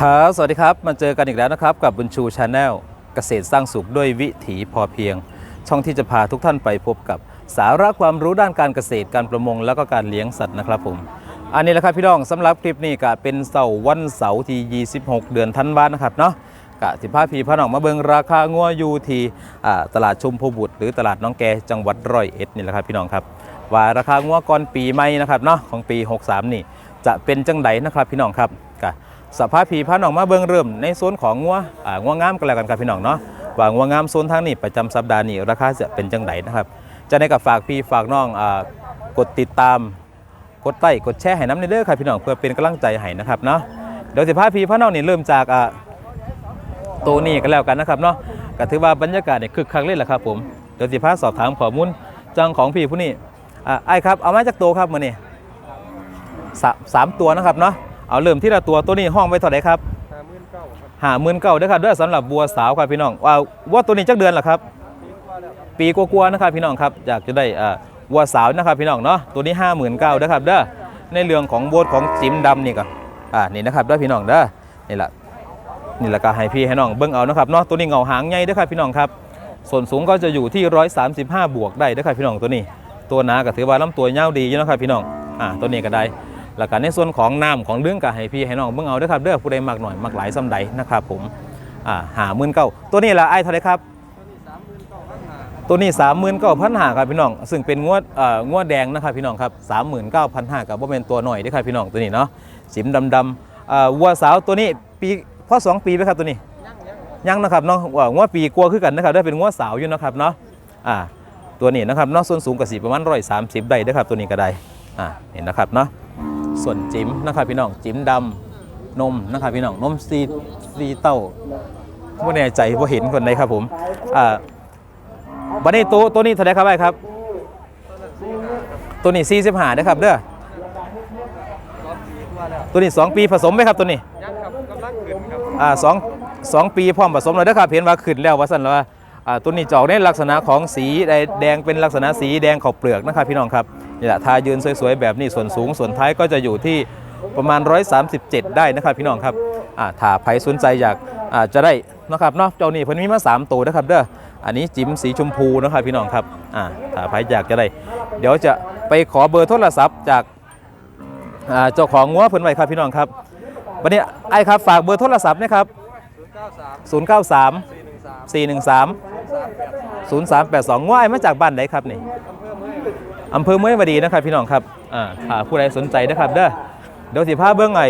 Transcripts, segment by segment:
ครับสวัสดีครับ มาเจอกันอีกแล้วนะครับกับบุญชูชาแนลเกษตรสร้างสุขด้วยวิถีพอเพียง ช่องที่จะพาทุกท่านไปพบกับสาระความรู้ด้านการเกษตรการประมง แล้วก็การเลี้ยงสัตว์นะครับผม อันนี้แหละครับพี่น้องสำหรับคลิปนี้ก็เป็นเสาร์วันเสาร์ที่ 26 เดือนธันวาคมนะครับเนาะกะสิพาพีพาน้องมาเบิงราคางัวอยู่ที่ตลาดชุมพบุตรหรือตลาดน้องแกจังหวัดร้อยเอ็ดนี่แหละครับพี่น้องครับ ว่าราคางัวก่อนปีใหม่นะครับเนาะของปี 63 นี่จะเป็นจังไดนะครับพี่น้องครับ สภาพผีพาน้องมาเบิ่งเริ่มในโซนของงัวอ่างัวงามกันแล้วกันครับพี่น้องเนาะว่างัวงามโซนทางนี้ประจำสัปดาห์นี้ราคาจะเป็นจังไดนะครับจะได้กับฝากพี่ฝากน้องอ่ากดติดตาม กดไลค์กดแชร์ให้น้ำในเด้อครับพี่น้องเพื่อเป็นกำลังใจให้นะครับเนาะเดี๋ยวสิพาพี่พาน้องนี่เริ่มจากอ่าตัวนี้กันแล้วกันนะครับเนาะก็ถือว่าบรรยากาศเนี่ยคึกคักเลยแหละครับผมเดี๋ยวสิพาสอบถามข้อมูลจังของพี่ผู้นี้อ่าไอ้ครับเอามาจากตัวครับมื้อนี้สามตัวนะครับเนาะ เอาเริ่มที่ละตัวตัวนี้ห้องไว้เท่าไหร่ครับห้าหมื่นเก้าครับหาหมื่นเก้าด้วยครับเด้วยสำหรับบัวสาวครับพี่น้องว่าวัวตัวนี้จักเดือนเหรอครับปีกว่าแล้วครับ ปีกว่าๆนะครับพี่น้องครับอยากจะได้อ่าวัวสาวนะครับพี่น้องเนาะตัวนี้ห้าหมื่นเก้าด้วยครับเด้อในเรื่องของโบสของจิมดำนี่ก็อ่านี่นะครับเด้อพี่น้องเด้อนี่แหละนี่แหละก็ให้พี่ให้น้องเบิ่งเอานะครับเนาะตัวนี้เงาหางใหญ่เด้อครับพี่น้องครับ ส่วนสูงก็จะอยู่ที่135บวกได้เด้อครับพี่น้องตัวนี้ ตัวหนาก็ถือว่าลำตัวยาวดีอยู่นะครับพี่น้องอ่าตัวนี้ก็ได้ แล้วก็ในส่วนของน้ำของเรื่องก็ให้พี่ให้น้องเบิ่งเอาด้อครับเด้อผู้ใดมักหน่อยมักหลายซ้ำใดนะครับผมอ่าหาหมื่นเก้าตัวนี้ละไอ้เท่าไรครับ ตัวนี้สามหมื่นเก้าพันห้าตัวนี้39,500ครับพี่น้อง ซึ่งเป็นงวดเอ่องวดแดงนะครับพี่น้องครับ39,500กับว่าเป็นตัวหน่อยด้อครับพี่น้องตัวนี้เนาะสีมดำๆเอ่อวัวสาวตัวนี้ปีพ่อสองปีไหมครับตัวนี้ยังนะครับเนาะงวดปีกลัวคือกันนะครับได้เป็นงวดสาวอยู่นะครับเนาะอ่าตัวนี้นะครับเนาะส่วนสูงกับสีประมาณ130ได้เด้อครับตัวนี้ก็ได้อ่าเห็นนะครับเนาะ ส่วนจิ๋มนะครับพี่น้องจิ๋มดำนมนะครับพี่น้องนมซีซีเต้าไม่แน่ใจว่าเห็นคนใดครับผมอ่าบันนี้ตัวตัวนี้เท่าไหรครับไอ้ครับ ตัวนี้45นะครับเด้อสองปีกว่าแล้วตัวนี้2ปีผสมไหมครับตัวนี้ยังครับกำลังขึ้นครับอ่าสองสองปีพร้อมผสมเลยนะครับเห็นว่าขึ้นแล้วว่าสั่นแล้วว่าอ่าตัวนี้จะออกในลักษณะของสีแดงเป็นลักษณะสีแดงขอบเปลือกนะครับพี่น้องครับ นี่แหละทายืนสวยๆแบบนี้ส่วนสูง ส่วนท้ายก็จะอยู่ที่ประมาณ 137 ได้นะครับพี่น้องครับอ่าถ้าใครสนใจอยากอ่าจะได้นะครับเนาะเจ้านี่เพิ่นมีมา 3 ตัวนะครับเด้ออันนี้จิ๋มสีชมพูนะครับพี่น้องครับอ่าถ้าใครอยากจะได้ เดี๋ยวจะไปขอเบอร์โทรศัพท์จากอ่าเจ้าของงัวเพิ่นไว้ครับพี่น้องครับวันนี้ไอ้ครับฝากเบอร์โทรศัพท์นะครับ093 413 0382ง่ายมาจากบ้านไหนครับนี่ อำเภอเมืองอำเภอเมืองวดีนะครับพี่น้องครับอ่าถ้าผู้ใดสนใจนะครับเด้อเดี๋ยวสิพาเบื้องไอ้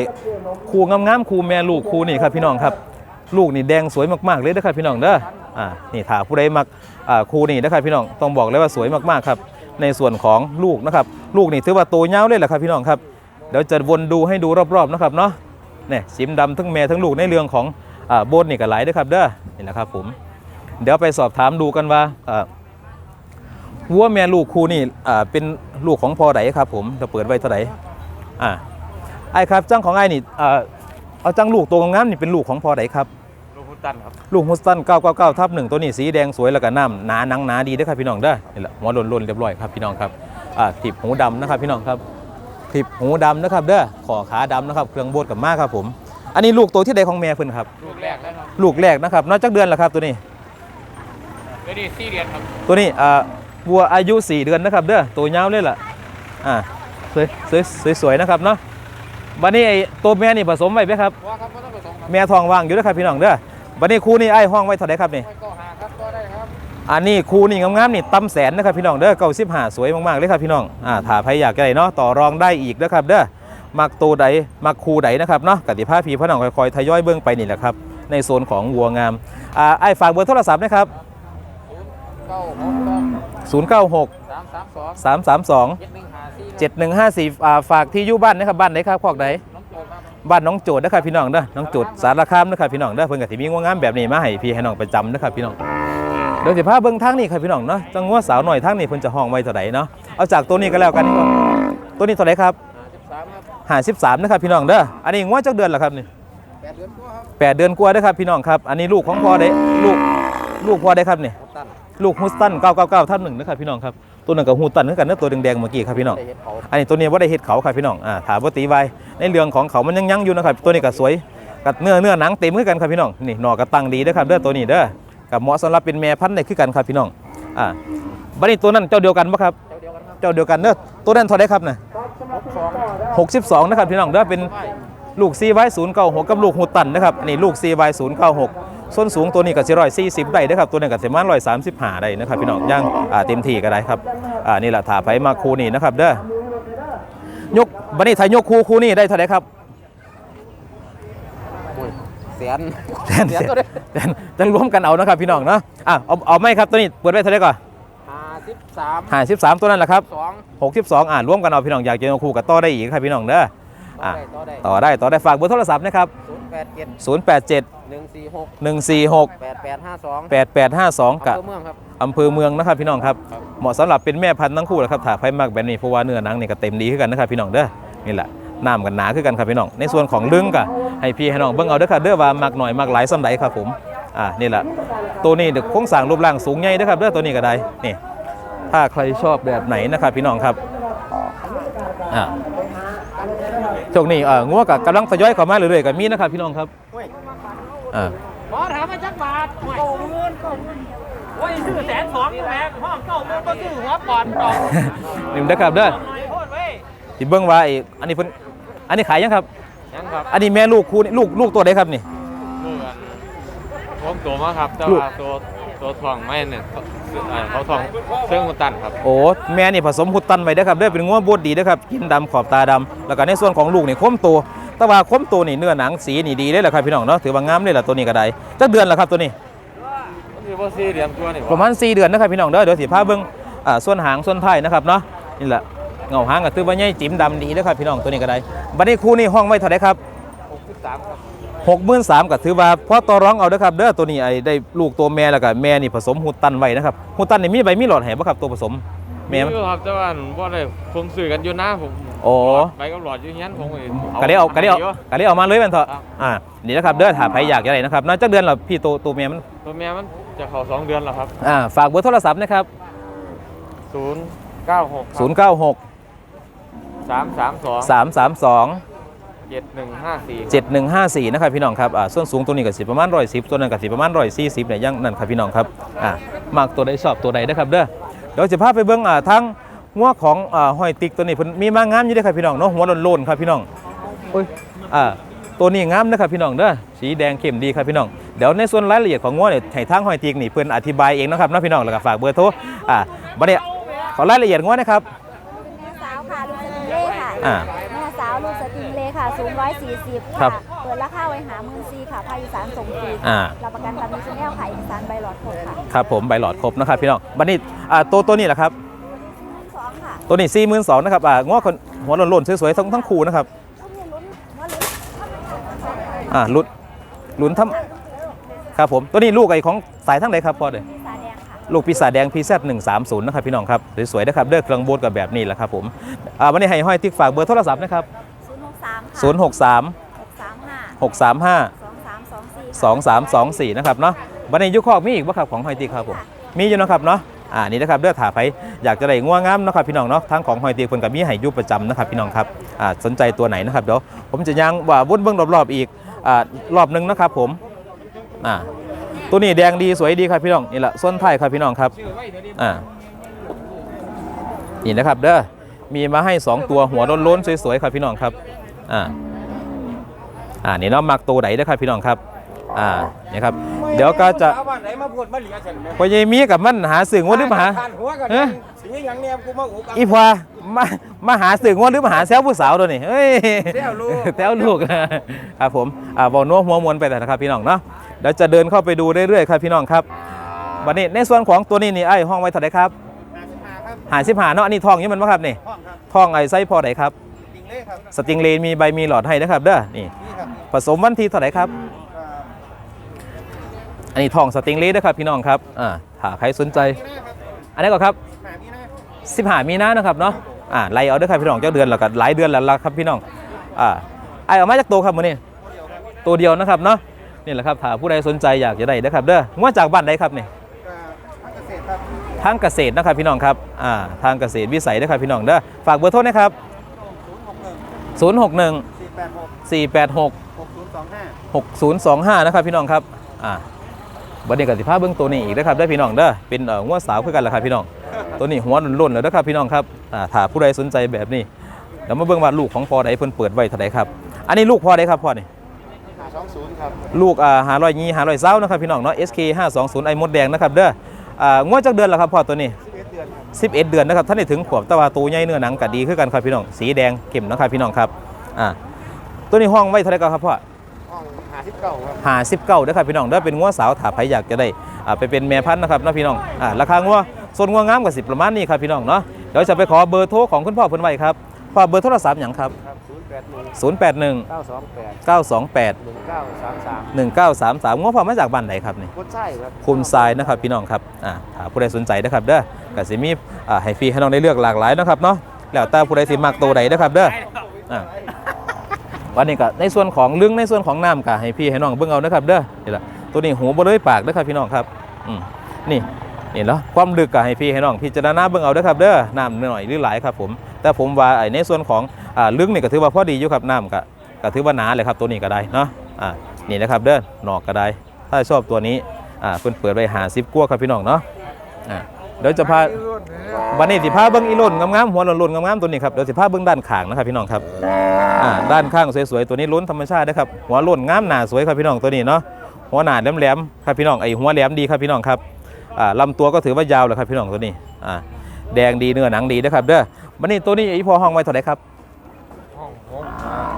คูงามๆคูแม่ลูกคูนี่ครับพี่น้องครับ ลูกนี่แดงสวยมากๆเลยนะครับพี่น้องเด้ออ่านี่ถ้าผู้ใดมักอ่าคูนี่นะครับพี่น้องต้องบอกเลยว่าสวยมากๆครับ ในส่วนของลูกนะครับ ลูกนี่ถือว่าโตยาวเลยแหละครับพี่น้องครับเดี๋ยวจะวนดูให้ดูรอบๆนะครับเนาะเนี่ยสีดำทั้งแม่ทั้งลูกในเรื่องของอ่าโบนนี่ก็หลายด้อครับเด้อนี่แหละครับผมเดี๋ยวไปสอบถามดูกันว่าอ่า วัวแม่ลูกคู่นี่อ่าเป็นลูกของพอไดครับ ผมจะเปิดไว้เท่าไหร่อ่าไอ้ครับจ้างของไอ้นี่อ่าเอาจ้างลูกตัวงามๆนี่เป็นลูกของพอไดครับโลพุตันครับลูกฮุสตัน999ทับหนึ่งตัวนี้สีแดงสวยแล้วก็น้ำหนาหนังหนาดีเด้อครับพี่น้องเด้อนี่แหละหัวโลนๆเรียบร้อยครับพี่น้องครับอ่าติบหูดำนะครับพี่น้องครับติบหูดำนะครับเด้อขอขาดำนะครับเครื่องโบดกับมากครับผม อันนี้ลูกตัวที่ใดของแม่เพิ่นครับ ลูกแรกแล้วครับลูกแรกนะครับนอกจากเดือนแล้วครับตัวนี้เดี๋ยวนี้สี่เดือนครับตัวนี้อ่า วัวอายุ 4 เดือนนะครับเด้อตัวยาวเลยล่ะอ่าสวยสวยสวยสวยนะครับเนาะบัดนี้ไอ้ตัวแม่นี่ผสมไว้ไหมครับว่าครับว่าต้องผสมครับแม่ทองว่างอยู่นะครับพี่น้องเด้อบัดนี้คู่นี้ไอ้ห้องไว้เท่าไหร่ครับนี่ไม่ก็หาครับก็ได้ครับอันนี้คู่นี่งามๆนี่ตำแสนนะครับพี่น้องเด้อเก้าสิบห้าสวยมากๆเลยครับพี่น้องอ่าถ้าใครอยากได้เนาะต่อรองได้อีกนะครับเด้อมักตัวใดมักคู่ใดนะครับเนาะกติภาพพีพ่อน้องค่อยๆทยอยเบื้องไปนี่แหละครับในโซนของวัวงามอ่าไอ้ฝากเบอร์โทรศัพท์นะครับศูนย์เก้าหก 096 สามสามสอง332 เจ็ดหนึ่งห้าสี่7154อ่าฝากที่อยู่บ้านนะครับบ้านไหนครับพอกไหน น้องโจครับ บ้านน้องโจดนะครับพี่น้องเด้อน้องโจดสารคามนะครับพี่น้องเด้อเพิ่นก็สิมีงวงามแบบนี้มาให้พี่ให้น้องประจำนะครับพี่น้องเดี๋ยวสิพาเบิ่งทางนี้ครับพี่น้องเนาะจังงัวสาวหน่อยทางนี้เพิ่นจะห้องไว้เท่าใดเนาะเอาจากตัวนี้ก็แล้วกันนี่ครับตัวนี้เท่าไหร่ครับห้าสิบสามครับ53นะครับพี่น้องเด้ออันนี้งัวจักเดือนละครับนี่แปดเดือนกว่าครับแปดเดือนกว่าเด้อครับพี่น้องครับอันนี้ลูกของพ่อได้ลูกลูกพ่อได้ครับนี่ตัน ลูกฮุสตัน999ท่านหนึ่งนะครับพี่น้องครับตัวหนั้นกับฮูตันเหมือนกันเนื้อตัวแดงๆเมื่อกี้ครับพี่น้องอันนี้ตัวนี้ว่าได้เห็ดเขาครับพี่น้องอ่าถามว่าตีไว้ในเรื่องของเขามันยังยังอยู่นะครับตัวนี้ก็สวยกับเนื้อเนื้อหนังเต็มคือกันครับพี่น้องนี่หนอกระตังดีด้อครับเด้อตัวนี้เด้อกับเหมาะสำหรับเป็นแม่พันธุ์ได้คือกันครับพี่น้องอ่าบัดนี้ตัวนั้นเจ้าเดียวกันปะครับเจ้าเดียวกันเด้อตัวนั้นเท่าไดครับน่ะ62นะครับพี่น้องเด้อเป็นลูก CY 096กับลูกหูตันนะครับอันนี้ลูก CY 096 ส้นสูงตัวนี้ก็สิร้อยสี่สิบได้นะครับตัวนี้ก็สิมาร้อยสามสิบห้าได้นะครับพี่น้องย่างเต็มที่ก็ได้ครับอ่านี่แหละถาไปมาคูนี่นะครับเด้อยกบันนี้ถ่ายยกคูคูนี่ได้เท่าไหร่ครับแสนแสนตัวเด้จะรวมกันเอานะครับพี่น้องเนาะอะเอาเอาไม่ครับตัวนี้เปิดไว้เท่าไหร่ก่อนห้าสิบสามตัวนั่นแหละครับหกสิบสองอ่านร่วมกันเอาพี่น้องอยากเจอคูกับต้อได้อีกครับพี่น้องเด้อต่อได้ต่อได้ฝากเบอร์โทรศัพท์นะครับ087 หนึ่งสี่หกหนึ่งสี่หกแปดแปดห้าสองแปดแปดห้าสองกับเมืองครับ อำเภอเมืองนะครับพี่น้องครับครับ เหมาะสำหรับเป็นแม่พันธุ์ทั้งคู่แหละครับถ่าไพ่มากแบบนี้เพราะว่าเนื้อหนังนี่ก็เต็มดีขึ้นกันนะครับพี่น้องเด้อนี่แหละน้ำกันหนาขึ้นกันครับพี่น้องในส่วนของลึงก็ให้พี่ให้น้องเบิ่งเอาเด้อครับเด้อว่ามากหน่อยมากหลายส่ำใดครับผมอ่านี่แหละตัวนี้เด็กโครงสร้างรูปร่างสูงใหญ่เด้อครับเด้อตัวนี้ก็ได้นี่ถ้าใครชอบแบบไหนนะครับพี่น้องครับอ่าช่วงนี้เอ่องัวกับกำลังทยอยเข้ามาเรื่อยๆกับมีนะครับพี่น้องครับอ่าห มอถามมาจักบาทเก้าหมื่นเก้าหมื่นโอ้ยซื้อแสนสองอยู่แพงห้องเก้าหมื่นก็ซื้อหัวปอนดอกนี่เด้อครับเด้อหน่อยโคตรเว้ยที่เบิ่งว่าไอ้อันนี้เพิ่นอันนี้ขายยังครับ ยังครับอันนี้แม่ลูกคู่นี่ลูกลูกตัวใดครับนี่ลูกกันพร้อมตัวมาครับแต่ลูกว่าตัวตัวทองไม่เนี่ยเขาอ่าเขาทองเสื่องมันตันครับโอ้แม่นี่ผสมหุดตันไว้เด้อครับเด้อเป็นงัวบดดีเด้อครับกินดำขอบตาดำแล้วก็ในส่วนของลูกนี่คมตัว แต่ว่าคมตัวนี่เนื้อหนังสีนี่ดีเลยแหละครับพี่น้องเนาะถือว่างามเลยล่ะตัวนี้ก็ได้จักเดือนละครับตัวนี้มันคือว่าสี่เหลี่ยมตัวนี่ประมาณ4เดือนนะครับพี่น้องเด้อเดี๋ยวสิพาเบิ่งอ่าส่วนหางส่วนท้ายนะครับเนาะนี่แหละเงาหางก็ถือว่าใหญ่จิ๋มดำดีเด้อครับพี่น้องตัวนี้ก็ได้บัดนี้คู่นี้ห้องไว้เท่าไหร่ครับหกสิบสามครับหกหมื่นสามก็ถือว่าพอต่อร้องเอาเด้อครับเด้อตัวนี้ไอ้ได้ลูกตัวแม่แล้วก็แม่นี่ผสมหูตันไว้นะครับหูตันนี่มีใบมีหลอดแหบ่ครับตัวผสมแม่มันอยู่ครับแต่ว่าว่าได้ผมสื่อกันอยู่นะผม โอ้ไปกับหลอดอยู่เงี้ยผมก็ได้เอาก็ได้เอายู่ก็ได้เอามาเลยแมันเถอะครับอ่า นี่นะครับเด้อถามใครอยากจะได้นะครับน่าจะเดือนละพี่ตัวตัวแม่มัน ตัวแม่มันจะเข้าสองเดือนแล้วครับ อ่า ฝากเบอร์โทรศัพท์นะครับศูนย์เก้าหก096สามสามสอง332เจ็ดหนึ่งห้าสี่7154นะครับพี่น้องครับอ่าส่วนสูงตัวนี้ก็สิประมาณ110ตัวนั้นก็สิประมาณ140เนี่ยยังนั่นครับพี่น้องครับอ่ามากตัวใดชอบตัวใดนะครับเด้อเดี๋ยวจะพาไปเบิ่งอ่าทั้ง หัวของอ่าหอยติกตัวนี้เพิ่นมีมางามอยู่เด้อครับพี่น้องเนาะหัวโลนๆครับพี่น้องโอ้ยอ่าตัวนี้งามนะครับพี่น้องเด้อสีแดงเข้มดีครับพี่น้องเดี๋ยวในส่วนรายละเอียดของงัวเนี่ยให้ทางหอยติกนี่เพิ่นอธิบายเองนะครับเนาะพี่น้องแล้วก็ฝากเบอร์โทรอ่าบัดนี้ขอรายละเอียดงัวนะครับแม่สาวค่ะลูกสติงเล่ค่ะอ่า แม่สาวลูกสติงเล่ค่ะสูง140ครัค่ะบเปิดราคาไว้หาหมื่นซีค่ะภาคอีสานส่งฟรีอ่า รับประกันตามนี้ชแนลค่ะอีสานใบหลอดครบค่ะครับผมใบหลอดครบนะครับพี่น้องบัดนี้อ่าตัวตัวนี้แหละครับสองค่ะ ตัวนี้สี่หมื่นสองนะครับอ่างอคนหัวโล้นๆสวยๆทั้งทั้งคู่นะครับต้องมีลุ้นว่าลุ้นอ่าลุ้นลุ้นทำครับผมตัวนี้ลูกไอ้ของสายทั้งไหนครับพ่อเด้อสาแดงค่ะลูกปีศาจแดงพีแซหนึ่งสามศูนย์นะครับพี่น้องครับสวยๆนะครับเด้อเครื่องโบดกับแบบนี้แหละครับผมอ่าวันนี้ให้ห้อยติ๊กฝากเบอร์โทรศัพท์นะครับ063ค่ะศูนย์หกสาม635หกสามห้า2324สองสามสองสี่นะครับเนาะวันนี้ยุคอกมีอีกบ่ครับของห้อยติ๊กครับผมมีอยู่นะครับเนาะ อ่านี่นะครับเด้อถาไปอยากจะได้ง่วงงามนะครับพี่น้องเนาะทั้งของหอยเติ๊กคนกับมีให้อยุประจำนะครับพี่น้องครับอ่าสนใจตัวไหนนะครับเดี๋ยวผมจะยังว่าวนเบื้องรอบๆอีกอ่ารอบหนึงนะครับผมอ่าตัวนี้แดงดีสวยดีครับพี่น้องนี่แหละส้นไทยครับพี่น้องครับอ่านี่นะครับเด้อมีมาให้ 2 ตัวหัวล้นๆสวยๆครับพี่น้องครับอ่าอ่านี่เนาะมักตัวไหนเด้อครับพี่น้องครับอ่านี่ครับ เดี๋ยวก็จะบ้านไหนมาพูดมาเหลียฉันแม่พอยายมีกับมันหาสื่องวดหรือมาหาทานหัวกันเอ๊ะสีอย่างเนี้ยกูมาอุกอีพอมามาหาสื่องวดหรือมาหาแซวผู้สาวตัวนี้เฮ้ยแซวลูกแซวลูกครับผมอ่าบอนัวหัวมวนไปแต่นะครับพี่น้องเนาะเดี๋ยวจะเดินเข้าไปดูเรื่อยๆครับพี่น้องครับวันนี้ในส่วนของตัวนี้นี่ไอ้ห้องไว้เท่าไหร่ครับหาสิบหาเนาะอันนี้ทองนี่มันมั้ครับนี่ห้องครับทองไอ้ไส้พอไหนครับติงเล่ครับสติงเลนมีใบมีหลอดให้นะครับเด้อนี่นี่ครับผสมวันที่เท่าไหร่ครับ อ่าอันนี้ทองสติงเลนนะครับพี่น้องครับอ่าถ้าใครสนใจ อันนี้ก็ครับหานี่นะสิบหามีนานะครับเนาะอ่าไล่เอาเด้วยครับพี่น้องเจ้าเดือนแล้วก็หลายเดือนแล้วล่ะครับพี่น้องอ่าไอเอามาจากตัวครับมื้อนี้ตัวเดียวนะครับเนาะนี่แหละครับถ้าผู้ใดสนใจอยากจะได้นะครับเด้อมาจากบ้านใดครับนี่อ่าทางเกษตรครับทางเกษตรนะครับพี่น้องครับอ่าทางเกษตรวิสัยนะครับพี่น้องเด้อฝากเบอร์โทรนะครับ061 061 486 486 6025 6025 นะครับพี่น้องครับอ่า บัดนี้ก็สิพาเบิ่งตัวนี้อีกนะครับได้อพี่น้องเด้อเป็นเอ่องัวสาวคือกันแหละครับพี่น้อง ตัวนี้หัวหล่นๆแล้วนะครับพี่น้องครับอ่าถ้าผู้ใดสนใจแบบนี้เดี๋ยวมาเบิ่งว่าลูกของพ่อใดเพิ่นเปิดไว้เท่าใดครับ อันนี้ลูกพ่อใดครับพ่อนี่520ครับลูกอ่าหาร้อยยี่หาร้อยเศร้านะครับพี่น้องเนาะ SK 520ไอมดแดงนะครับเด้ออ่างวดจักเดือนแล้วครับพ่อตัวนี้ 11 เดือนครับ11 เดือนนะครับท่านได้ถึงขวบแตะวาตูใหญ่เนื้อหนังก็ดีคือกันครับพี่น้องสีแดงเข้มนะครับพี่น้องครับอ่าตัวนี้ห้องไว้เท่าไหรก็ครับพ่อ ห้อง59ครับหาสิบเก้าด้วยครับพี่น้องถ้าเป็นงัวสาวถาไผอยากจะได้อ่าไปเป็นแม่พันธุ์นะครับเนาะพี่น้องอ่าราคางัวส่วนงัวงามกว่าสิบประมาณนี้ครับพี่น้องเนาะเดี๋ยวจะไปขอเบอร์โทรของคุณพ่อเพิ่นไว้ครับพ่อเบอร์โทรศัพท์อย่างครับครับ081 081 928 928 1933 1933งัวพ่อมาจากบ้านไหนครับนี่กดใช่ครับคุมทรายนะครับพี่น้องครับอ่าถ้าผู้ใดสนใจนะครับเด้อก็สิมีอ่าให้ฟรีให้น้องได้เลือกหลากหลายนะครับเนาะแล้วแต่ผู้ใดสิมักตัวใดนะครับเด้ออ่า วันนี้ก็ในส่วนของเรื่องในส่วนของน้ำก็ให้พี่ให้น้องเบิ่งเอานะครับเด้อนี่ล่ะตัวนี้หูบ่เลยปากเด้อครับพี่น้องครับอืมนี่นี่แล้วความลึกก็ให้พี่ให้น้องพิจารณาเบิ่งเอาเด้อครับเด้อน้ำหน่อยหรือหลายครับผม แต่ผมว่าไอ้ในส่วนของอ่าลึกนี่ก็ถือว่าพอดีอยู่ครับน้ำก็ก็ถือว่าหนาเลยครับตัวนี้ก็ได้เนาะอ่านี่นะครับเด้อหนอกก็ได้ ถ้าชอบตัวนี้อ่าเพิ่นเปิดไปหาซิปกัวครับพี่น้องเนาะอ่า เดี๋ยวจะพาวันนี้สิพาเบิ่งอีล่นงามๆหัวหล่นๆงามๆตัวนี้ครับเดี๋ยวสิพาเบิ่งด้านข้างนะครับพี่น้องครับอ่าด้านข้างสวยๆตัวนี้ล้นธรรมชาตินะครับหัวหล่นงามหนาสวยครับพี่น้องตัวนี้เนาะหัวหนาแหลมๆครับพี่น้องไอหัวแหลมดีครับพี่น้องครับอ่าลำตัวก็ถือว่ายาวเลยครับพี่น้องตัวนี้อ่าแดงดีเนื้อหนังดีนะครับเด้อวันนี้ตัวนี้อีพอห้องไว้เท่าไหร่ครับ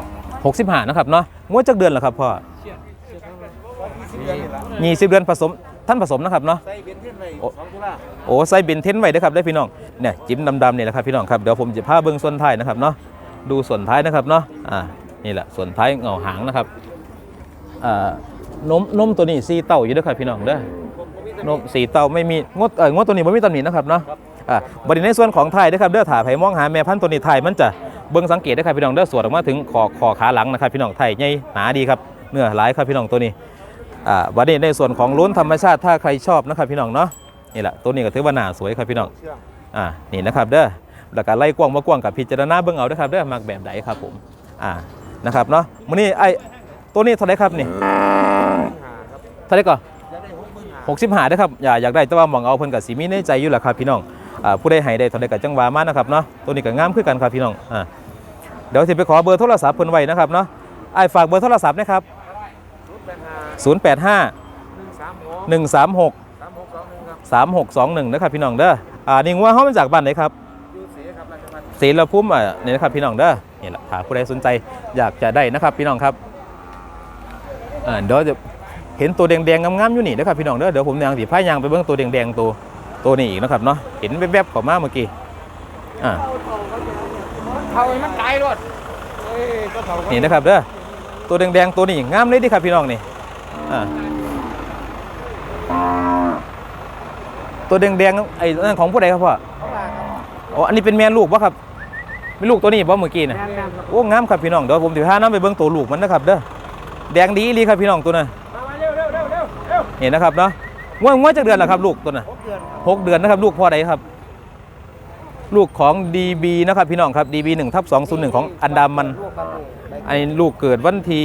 65นะครับเนาะงวดจักเดือนแล้วครับพ่อยี่สิบเดือนผสม ท่านผสมนะครับเนาะ ใส่เบนเทนไว้โอ้2ตุลาโอ้ใส่เบนเทนไว้นะครับได้อพี่น้อง เนี่ยจิ้มดำๆเนี่ยแหละครับพี่น้องครับ เดี๋ยวผมจะพาเบิ้งส่วนท้ายนะครับเนาะ ดูส่วนท้ายนะครับเนาะ อ่า นี่แหละส่วนท้ายเงาหางนะครับ อ่านมนมตัวนี้สีเต้าอยู่เด้วยครับพี่น้องเด้อนมสีเต้าไม่มีงดเอองดตัวนี้ไม่มีตำหนินะครับเนาะ อ่าบริในส่วนของไทยนะครับเด้อถ่าไผมองหาแม่พันธุ์ตัวนี้ไทยมันจะเบิ้งสังเกตได้ครับพี่น้องเด้อสวดออกมาถึงคอคอขาหลังนะครับพี่น้องไทยใหญ่หนาดีครับเนื้อหลายครับพี่น้องตัวนี้ อ่าวันนี้ในส่วนของลุ้นธรรมชาติถ้าใครชอบนะครับพี่น้องเนาะนี่แหละตัวนี้ก็ถือว่าหนาสวยครับพี่น้องอ่านี่นะครับเด้อแล้วก็ไล่กว้างมากว้างกับพิจารณาเบิ่งเอาด้อครับเด้อมักแบบใดครับผมอ่านะครับเนาะมื้อนี้ไอ้ตัวนี้เท่าไรครับนี่หาครับเท่าไรก่อนจะได้65 65เด้ครับอย่าอยากได้แต่ว่าหมองเอาเพิ่นก็สิมีในใจอยู่แหละครับพี่น้องอ่าผู้ใดให้ได้เท่าใดก็จังหวามานะครับเนาะตัวนี้ก็งามคือกันครับพี่น้องอ่าเดี๋ยวสิไปขอเบอร์โทรศัพท์เพิ่นไว้นะครับเนาะไอ้ฝากเบอร์โทรศัพท์นะครับ 085 085 136 136 36213621ครับนะครับพี่น้องเด้ออ่านี่งัวเฮามาจากบ้านไหนครับ ยูเสียครับราชพัฒน์ศรีละพุ่มอะนี่นะครับพี่น้องเด้อนี่แหละถ้าผู้ใดสนใจอยากจะได้นะครับพี่น้องครับอ่าเดี๋ยวจะเห็นตัวแดงๆงามๆอยู่นี่นะครับพี่น้องเด้อเดี๋ยวผมยางสีพายยางไปเบิ่งตัวแดงๆตัวตัวนี้อีกนะครับเนาะเห็นแวบๆเข้ามาเมื่อกี้อ่าเขาให้มันไกลรถเอ้ยก็เขานี่นะครับเด้อตัวแดงๆตัวนี้งามเลยดิครับพี่น้องนี่ อ่าตัวแดงๆไอ้นั่นของผู้ใดครับพ่ออ๋ออันนี้เป็นแม่ลูกปะครับเป็นลูกตัวนี้ปะเมื่อกี้นะโอ้งามครับพี่น้องเดี๋ยวผมจะพาน้ำไปเบิ้งตัวลูกมันนะครับเด้อแดงดีอีหลีครับพี่น้องตัวนั้นมามาเร็วเร็วเร็วเร็วเร็วเห็นนะครับเนาะงวดงวดจากเดือนละครับ ลูกตัวน่ะ6เดือนครับหกเดือนนะครับ ลูกพ่อใดครับ ลูกของ DB นะครับพี่น้องครับ DB 1ทับ201ของอันดามันลูกครับลูกได้อันนี้ลูกเกิดวันที่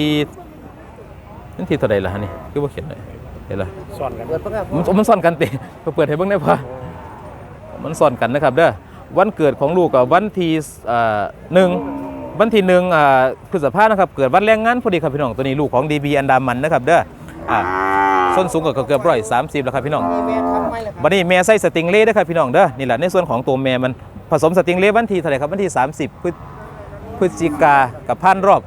วันที่เท่าไหร่ล่ะฮะนี่คือว่าเขียนเลยเห็นเลยสอนกันเปิดเพิ่งครับมันมันซ่อนกันติเปิดให้เบิ่งได้พอมันซ่อนกันนะครับเด้อวันเกิดของลูกกับวันที่เอ่อหนึ่งวันที่หนึ่งอ่าพฤษภานะครับ เกิดวันแรงงานพอดีครับพี่น้องตัวนี้ลูกของ DB อันดามันนะครับเด้ออ่าส้นสูงกับเกือบร้อยสามสิบแล้วครับพี่น้องมีแม่ทำไหมล่ะครับบัดนี้แม่ใส่สติงเล่ด้วยครับพี่น้องเด้อนี่แหละในส่วนของตัวแม่มันผสมสติงเล่วันที่เท่าไหร่ครับวันที่ 30 พฤศพฤศจิกากับพันรอบ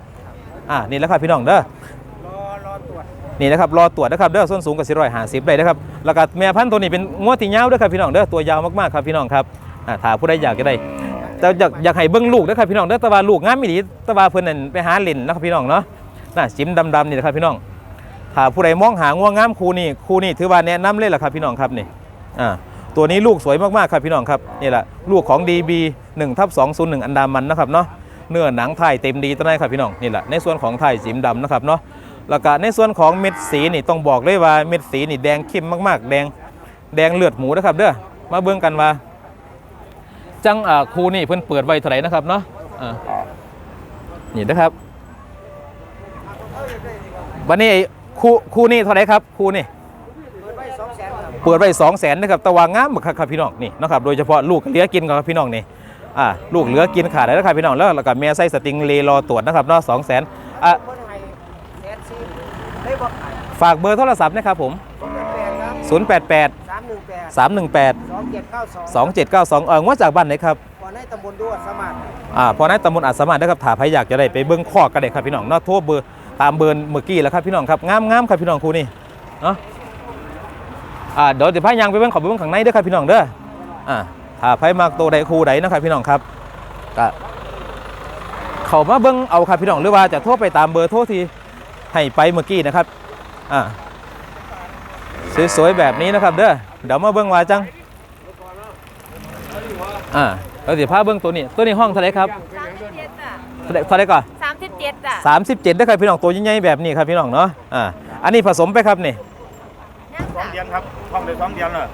อ่านี่แหละครับพี่น้องเด้อรอรอตรวจ นี่นะครับรอตรวจนะครับเด้อส้นสูงกับสี่ร้อยห้าสิบเลยนะครับแล้วก็แม่พันธุ์ตัวนี้เป็นงวดที่ยาวด้วยครับพี่น้องเด้อตัวยาวมากๆครับพี่น้องครับอ่าถ้าผู้ใดอยากจะได้แต่อยากอยากให้เบิ้งลูกนะครับพี่น้องเด้อตะวาลูกงามมีดีตะวาเพิ่นนั่นไปหาเล่นนะครับพี่น้องเนาะน่ะจิ้มดำๆนี่นะครับพี่น้องถ้าผู้ใดมองหาง่วงงามคู่นี้คู่นี้ถือว่าแนะนำเลยล่ะครับพี่น้องครับนี่อ่าตัวนี้ลูกสวยมากๆครับพี่น้องครับนี่แหละลูกของ DB 1ทับ201 อันดามันนะครับเนาะเนื้อหนังไทยเต็มดีตัวนี้ครับพี่น้องนี่แหละในส่วนของไทยจิมดำนะครับเนาะ แล้วก็ในส่วนของเม็ดสีนี่ต้องบอกเลยว่าเม็ดสีนี่แดงเข้มมากๆ แดงแดงเลือดหมูนะครับเด้อมาเบิ่งกันว่าจังครูนี่เพิ่นเปิดไว้เท่าไหร่นะครับเนาะนี่นะครับวันนี้คู่คู่นี้เท่าไหร่ครับคู่นี่เปิดไว้สองแสนครับเปิดไว้สองแสนนะครับตะวางงามบักคักครับพี่น้องนี่นะครับโดยเฉพาะลูกเหลือกินครับพี่น้องนี่อ่าลูกเหลือกินขาดแล้วครับพี่น้องแล้วแล้วก็แม่ไส้สติงเลรอตรวจนะครับเนาะสองแสนอะ เพิ่นให้แสนสี่ได้บอกขาย ฝากเบอร์โทรศัพท์นะครับผมศูนย์แปดครับ088 สามหนึ่งแปด318 สองเจ็ดเก้าสอง2792 เอองว่าจากบ้านไหนครับ ก่อนให้ตำบลด้วยสมัครอ่าพอนั้นตำบลอัศมานนะครับถ้าใครอยากจะได้ไปเบิ้งข้อกันได้ครับพี่น้องเนาะโทรเบอร์ตามเบอร์เมื่อกี้แล้วครับพี่น้องครับงามงามครับพี่น้องครูนี่เนาะอ่าเดี๋ยวเดี๋ยวพายางไปเบิ้งขอไปเบิ้งข้างในเด้อครับพี่น้องเด้ออ่าถ้าใครมากตัวใดครูใดนะครับพี่น้องครับก็เขามาเบิ้งเอาครับพี่น้องหรือว่าจะโทรไปตามเบอร์โทรที่ให้ไปเมื่อกี้นะครับ อ่าสวยๆแบบนี้นะครับเด้อเดี๋ยวมาเบิ้งว่าจังอ่าเราเดี๋ยวพาเบิ้งตัวนี้ตัวนี้ห้องเท่าไหรครับสามสิบเจ็ดจ้ะเท่าไหร่เท่าไหรก่อนสามสิบเจ็ดจ้ะสามสิบเจ็ดได้ครับพี่น้องตัวใหญ่ๆแบบนี้ครับพี่น้องเนาะอ่าอันนี้ผสมไปครับนี่ยังจ้ะเดือนครับท่องได้สองเดือนเลย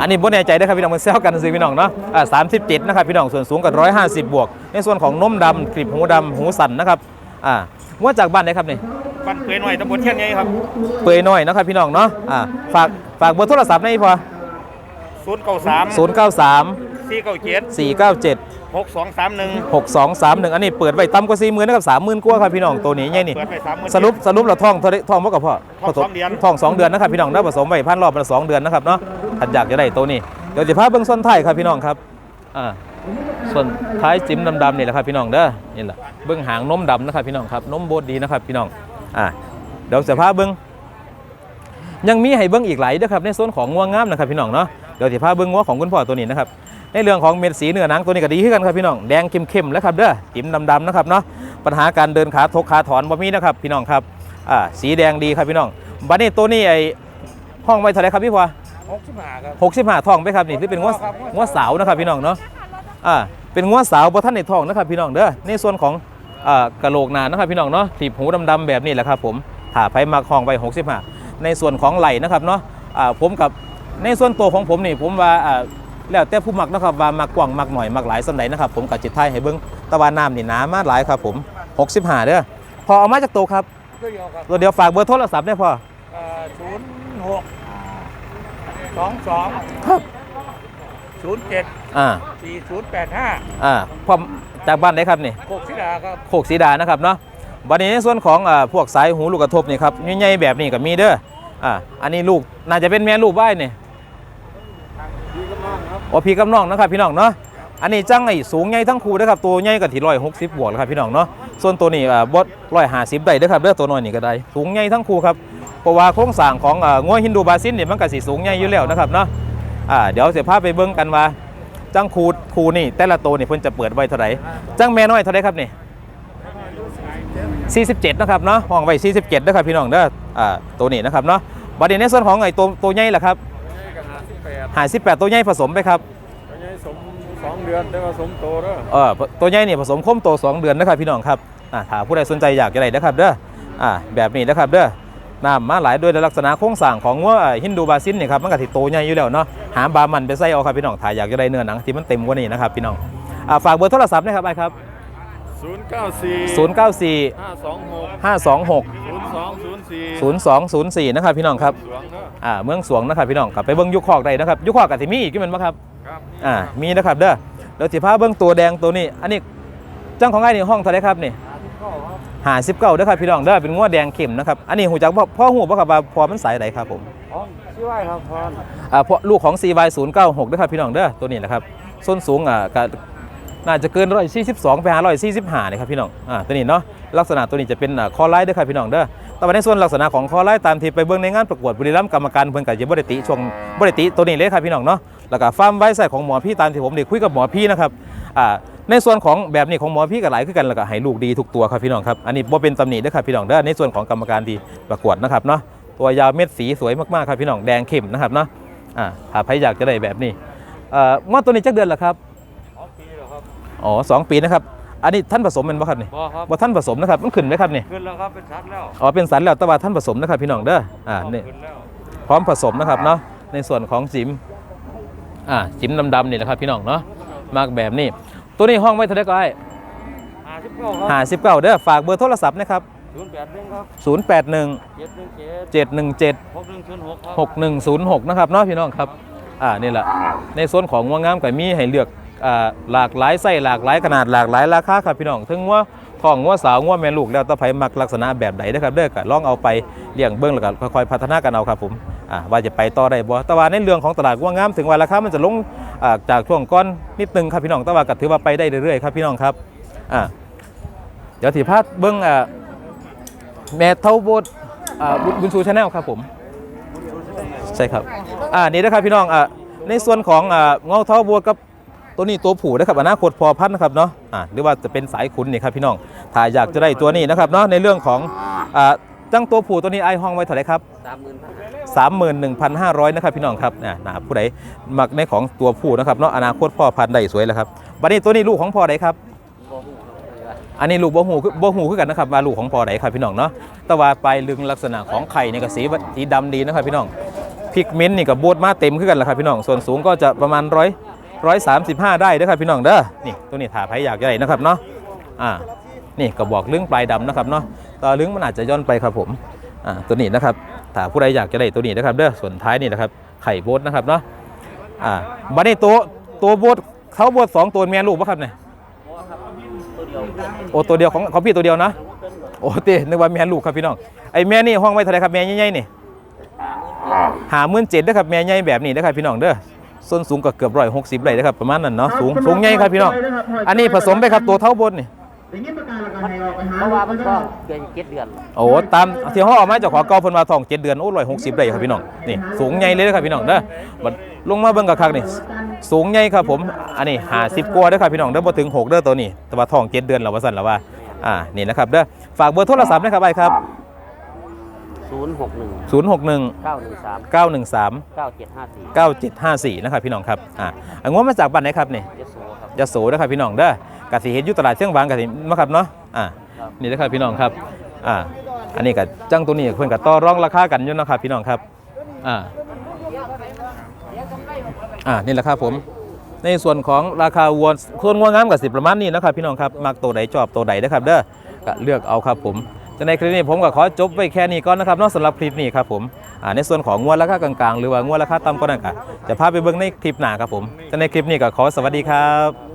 อันนี้บ่แน่ใจได้ครับพี่น้องมันเซลกันซื้อพี่น้องเนาะอ่าสามสิบเจ็ดนะครับพี่น้องส่วนสูงกับร้อยห้าสิบบวก ในส่วนของนมดำกลีบหูดำหูสันนะครับอ่าว่าจากบ้านไหนครับนี่ บ้านเปยหน่อยตำบลเชียงใหญ่ครับเปยน้อยนะครับพี่น้องเนาะอ่าฝากฝากเบอร์โทรศัพท์ในพอศูนย์เก้าสามศูนย์เก้าสามสี่เก้าเจ็ดสี่เก้าเจ็ดหกสองสามหนึ่งหกสองสามหนึ่งอันนี้เปิดไว้ต่ำกว่าสี่หมื่นนะครับสามหมื่นกว่าครับพี่น้องตัวนี้ใหญ่นี่ เปิดไปสามหมื่น สรุปสรุปเราท่องเท่าไหรท่องเมื่อกับพ่อท่องสองเดือน ท่องสองเดือนนะครับพี่น้องได้ผสมไว้พันรอบละสองเดือนนะครับเนาะถ้าอยากจะได้ตัวนี้เดี๋ยวจะพาเบื้องส้นท้ายครับพี่น้องครับอ่าส่วนท้ายจิ้มดำๆนี่แหละครับพี่น้องเด้อนี่แหละเบื้องหางนมดำนะครับพี่น้องครับนมโบดดีนะครับพี่น้อง อ่าเดี๋ยวจะพาเบื้องยังมีให้เบื้องอีกหลายเด้อครับในส่วนของง่วงงามนะครับพี่น้องเนาะเดี๋ยวจะพาเบื้องงัวของคุณพ่อตัวนี้นะครับในเรื่องของเม็ดสีเนื้อหนังตัวนี้ก็ดีขึ้นกันครับพี่น้องแดงเข้มๆแล้วครับเด้อจิ้มดำๆนะครับเนาะปัญหาการเดินขาทกขาถอนบ่มีนะครับพี่น้องครับอ่าสีแดงดีครับพี่น้องบัดนี้ตัวนี้ไอห้องไว้เท่าไหรครับพี่พ่อหกสิบห้าครับหกสิบห้าทองไปครับนี่ที่เป็นงวครับงวสาวนะครับพี่น้องเนาะอ่าเป็นงวสาวบนท่านในทองนะครับพี่น้องเด้อในส่วนของอ่า กระโหลกหนานะครับพี่น้องเนาะถีบหูดำๆแบบนี้แหละครับผมถ่าไผมักห้องไปหกสิบห้าในส่วนของไหล่นะครับเนาะอ่าผมกับในส่วนตัวของผมนี่ผมว่าอ่าแล้วแต่ผู้มักนะครับว่ามักกว้างมักหน่อยมักหลายสำไหนนะครับผมกับจิตไทยให้เบิ้งตะวันน้ำนี่หนามากหลายครับผม 65 เด้อพอเอามาจากโตวครับก็เดียวครับตัวเดียวฝากเบอร์โทรศัพท์เนี่ยพอศูนย์หกสองสองครับ ศูนย์เจ็ดอ่าสี่ศูนย์แปดห้าอ่าพอจากบ้านไหนครับนี่โคกศิดาครับโคกสีดานะครับเนาะวันนี้ในส่วนของอ่าพวกสายหูลูกกระทบนี่ครับใหญ่ๆแบบนี้ก็มีเด้ออ่าอันนี้ลูกน่าจะเป็นแม่ลูกบ้ายนี่โอ้พี่กำน้องนะครับพี่น้องเนาะอันนี้จังไอ้สูงใหญ่ทั้งคู่นะครับตัวใหญ่กับที่ร้อยหกสิบบวกแล้วครับพี่น้องเนาะส่วนตัวนี้อ่าบดร้อยห้าสิบได้เด้อครับเด้อตัวน้อยนี่ก็ได้สูงใหญ่ทั้งคู่ครับเพราะว่าโครงสร้างของอ่างัวฮินดูบาซินเนี่ยมันก็สิสูงใหญ่อยู่แล้วนะครับเนาะ อ่าเดี๋ยวเสียภาพไปเบิ่งกันว่าจังคูคูนี่ แต่ละตัวนี่เพิ่นจะเปิดไว้เท่าไหร่จังแม่น้อยเท่าไหร่ครับนี่47นะครับเนาะห้องไว้47นะครับพี่น้องเด้ออ่าตัวนี้นะครับเนาะบัดนี้ในส่วนของไอ้ตัวตัวใหญ่ล่ะครับ58ตัวใหญ่ผสมไปครับสมสองเดือนได้มาสมโตแล้วเออตัวใหญ่นี่ผสมคมโตสองเดือนนะครับพี่น้องครับอ่าถ้าผู้ใดสนใจอยากจะได้นะครับเด้ออ่าแบบนี้นะครับเด้อ น้ำมาหลายด้วยลักษณะโครงสร้างของว่าฮินดูบาซินเนี่ยครับมันก็ติโตใหญ่อยู่แล้วเนาะหาบามันไปใส่เอาครับพี่น้องถ้าอยากจะได้เนื้อหนังที่มันเต็มกว่านี้นะครับพี่น้องอ่าฝากเบอร์โทรศัพท์นะครับไปครับศูนย์เก้าสี่094ห้าสองหก526ศูนย์สองศูนย์สี่0204นะครับพี่น้องครับสวงเนอะอ่าเมืองสวงนะครับพี่น้องกลับไปเบิ้งยุคคอกได้นะครับยุคคอกกับที่มีอีกที่มันบ่ครับครับอ่ามีนะครับเด้อเดี๋ยวสิพาเบิ้งตัวแดงตัวนี้ อันนี้เจ้าของไอ้นี่ห้องเท่าไหรครับนี่ หาสิบเก้าเด้อครับพี่น้องเด้อเป็นงวดแดงเข้มนะครับอันนี้หูจักพ่อพ่อหูบ่ครับว่าพอมันสายไหนครับผมอ๋อชื่อว่าครับพรอ่าเพราะลูกของ CY 0 9 6เด้อครับพี่น้องเด้อตัวนี้นะครับส้นสูงอ่าก็น่าจะเกิน142ไปหา145นี่ครับพี่น้องอ่าตัวนี้เนาะลักษณะตัวนี้จะเป็นอ่าคอไลท์เด้อครับพี่น้องเด้อแต่ว่าในส่วนลักษณะของคอไลท์ตามที่ไปเบิ่งในงานประกวดบุรีรัมย์กรรมการเพิ่นก็จะบ่ได้ติช่วงบ่ได้ติตัวนี้เลยครับพี่น้องเนาะแล้วก็ฟาร์มไว้ใส่ของหมอพี่ตามที่ผมได้คุยกับหมอพี่นะครับอ่า ในส่วนของแบบนี้ของหมอพี่ก็หลายคือกันแล้วก็ให้ลูกดีทุกตัวครับพี่น้องครับอันนี้บ่เป็นตำหนิเด้อครับพี่น้องเด้อในส่วนของกรรมการที่ประกวดนะครับเนาะตัวยาวเม็ดสีสวยมากๆครับพี่น้องแดงเข้มนะครับเนาะอ่าถ้าใครอยากจะได้แบบนี้เอ่องวดตัวนี้จักเดือนเหรอครับสองปีแล้วครับอ๋อสองปีนะครับอันนี้ท่านผสมเป็นบ่ครับนี่บ่ครับบ่ท่านผสมนะครับมันขึ้นไหมครับนี่ขึ้นแล้วครับเป็นชัดแล้วอ๋อเป็นสันแล้วแต่ว่าท่านผสมนะครับพี่น้องเด้ออ่านี่ขึ้นแล้วพร้อมผสมนะครับเนาะในส่วนของจิมอ่าจิมดำๆนี่แหละครับพี่น้องเนาะมากแบบนี้ ตัวนี้ห้องไว้เท่าไหร่ก็ได้ห้าสิบเก้าครับห้าสิบเก้าเด้อฝากเบอร์โทรศัพท์นะครับศศูนย์แปดหนึ่งครับ081เจ็ดหนึ่งเจ็ด717หกหนึ่งศูนย์หกครับ6106นะครับเนาะพี่น้องครับอ่านี่แหละในส่วนของงัวงามก็มีให้เลือกอ่าหลากหลายไส้หลากหลายขนาดหลากหลายราคาครับพี่น้องถึงว่าของงัวสาวงัวแม่ลูกแล้วแตะไผมักลักษณะแบบไหนนะครับเด้อก็ลองเอาไปเลี้ยงเบิ่งแล้วก็ค่อยๆพัฒนากันเอาครับผมอ่าว่าจะไปต่อได้บ่แต่ว่าในเรื่องของตลาดงัวงามถึงว่าราคามันจะลงอ่า จากช่วงก่อนนิดนึงครับพี่น้องแต่ว่าก็ถือว่าไปได้เรื่อยๆครับพี่น้องครับอ่าเดี๋ยวถีพาดเบิ่งอ่าแม่เท่าบดอ่าบุญชูชาแนลครับผมใช่ครับอ่านี่นะครับพี่น้องอ่าในส่วนของอ่าเงาเท้าบัวกับตัวนี้ตัวผู้นะครับอนาคตพอพันนะครับเนาะอ่าหรือว่าจะเป็นสายขุนนี่ครับพี่น้องถ้าอยากจะได้ตัวนี้นะครับเนาะในเรื่องของอ่าตั้งตัวผู้ตัวนี้ไอห้องไว้เท่าไหร่ครับ 31,500นะครับพี่น้องครับนะนะผู้ใดมักในของตัวผู้นะครับเนาะอนาคตพ่อพันธุ์ได้สวยแล้วครับบัดนี้ตัวนี้ลูกของพ่อใดครับอันนี้ลูกบ่หูบ่หูคือกันนะครับว่าลูกของพ่อใดครับพี่น้องเนาะแต่ว่าปลายลึงลักษณะของไข่นี่ก็สีสีดำดีนะครับพี่น้องพิกเมนต์นี่ก็บวดมาเต็มขึ้นกันแล้วครับพี่น้อง ส่วนสูงก็จะประมาณร้อยร้อยสามสิบห้าได้นะครับพี่น้องเด้อ นี่ตัวนี้ถ่าไผอยากใหญ่นะครับเนาะ อ่า นี่ก็บอกลึงปลายดำนะครับเนาะตอลึงมันอาจจะย่อนไปครับผม อ่าตัวนี้นะครับถ้าผู้ใดอยากจะได้ตัวนี้นะครับเด้อส่วนท้ายนี่นะครับไข่โบดนะครับเนาะอ่าบัดนี้ตัวตัวโบดเขาโบดสองตัวเมียลูกปะครับเนี่ยโอ้ตัวเดียวของของพี่ตัวเดียวนะโอ้เต้นึกว่าแม่ลูกครับพี่น้องไอ้แม่นี่ห้องไว้เท่าไรครับแม่ใหญ่ๆนี่หาหมื่นเจ็ดนะครับแม่ใหญ่แบบนี้นะครับพี่น้องเด้อส้นสูงก็เกือบร้อยหกสิบเลยนะครับประมาณนั้นเนาะสูงสูงใหญ่ครับพี่น้องอันนี้ผสมไปครับตัวเท่าบนนี่ เพราะว่ามันก็เกินเจ็ดเดือนโอ้ตามที่ห้องออกมาจากขอเก่าเพิ่นว่าทองเจ็ดเดือนโอ้ร้อยหกสิบเลยครับพี่น้องนี่สูงใหญ่เลยนะครับพี่น้องเด้อบัดลงมาเบิ่งกับคักนี่สูงใหญ่ครับผมอันนี้หาสิบกว่าเด้อครับพี่น้องเด้อบ่ถึงหกเด้อตัวนี้แต่ว่าทองเจ็ดเดือนแล้วว่าสั่นแล้วว่าอ่านี่นะครับเด้อฝากเบอร์โทรศัพท์นะครับไอ้ครับศูนย์หกหนึ่ง061เก้าหนึ่งสาม913เก้าเจ็ดห้าสี่9754นะครับพี่น้องครับอ่าอันงวมาจากบ้านไหนครับนี่เยโสครับยโสนะครับพี่น้องเด้อ กสิเห็นอยู่ตลาดเชียงบางกสิมาครับเนาะอ่านี่นะครับพี่น้องครับอ่าอันนี้กับจังตัวนี้เพื่อนกับต่อรองราคากันอยู่นะครับพี่น้องครับอ่าอ่านี่แหละครับผม ในส่วนของราคาวัวส่วนงัวงามกับสิประมาณนี้นะครับพี่น้องครับมักตัวใดชอบตัวใดนะครับเด้อก็เลือกเอาครับผมจะในคลิปนี้ผมก็ขอจบไว้แค่นี้ก่อนนะครับเนอกสำหรับคลิปนี้ครับผมอ่าในส่วนของงวดราคากลางๆ หรือว่างวดราคาต่ำก็นั่นก็จะพาไปเบิ่งในคลิปหน้าครับผมจะในคลิปนี้ก็ขอสวัสดีครับ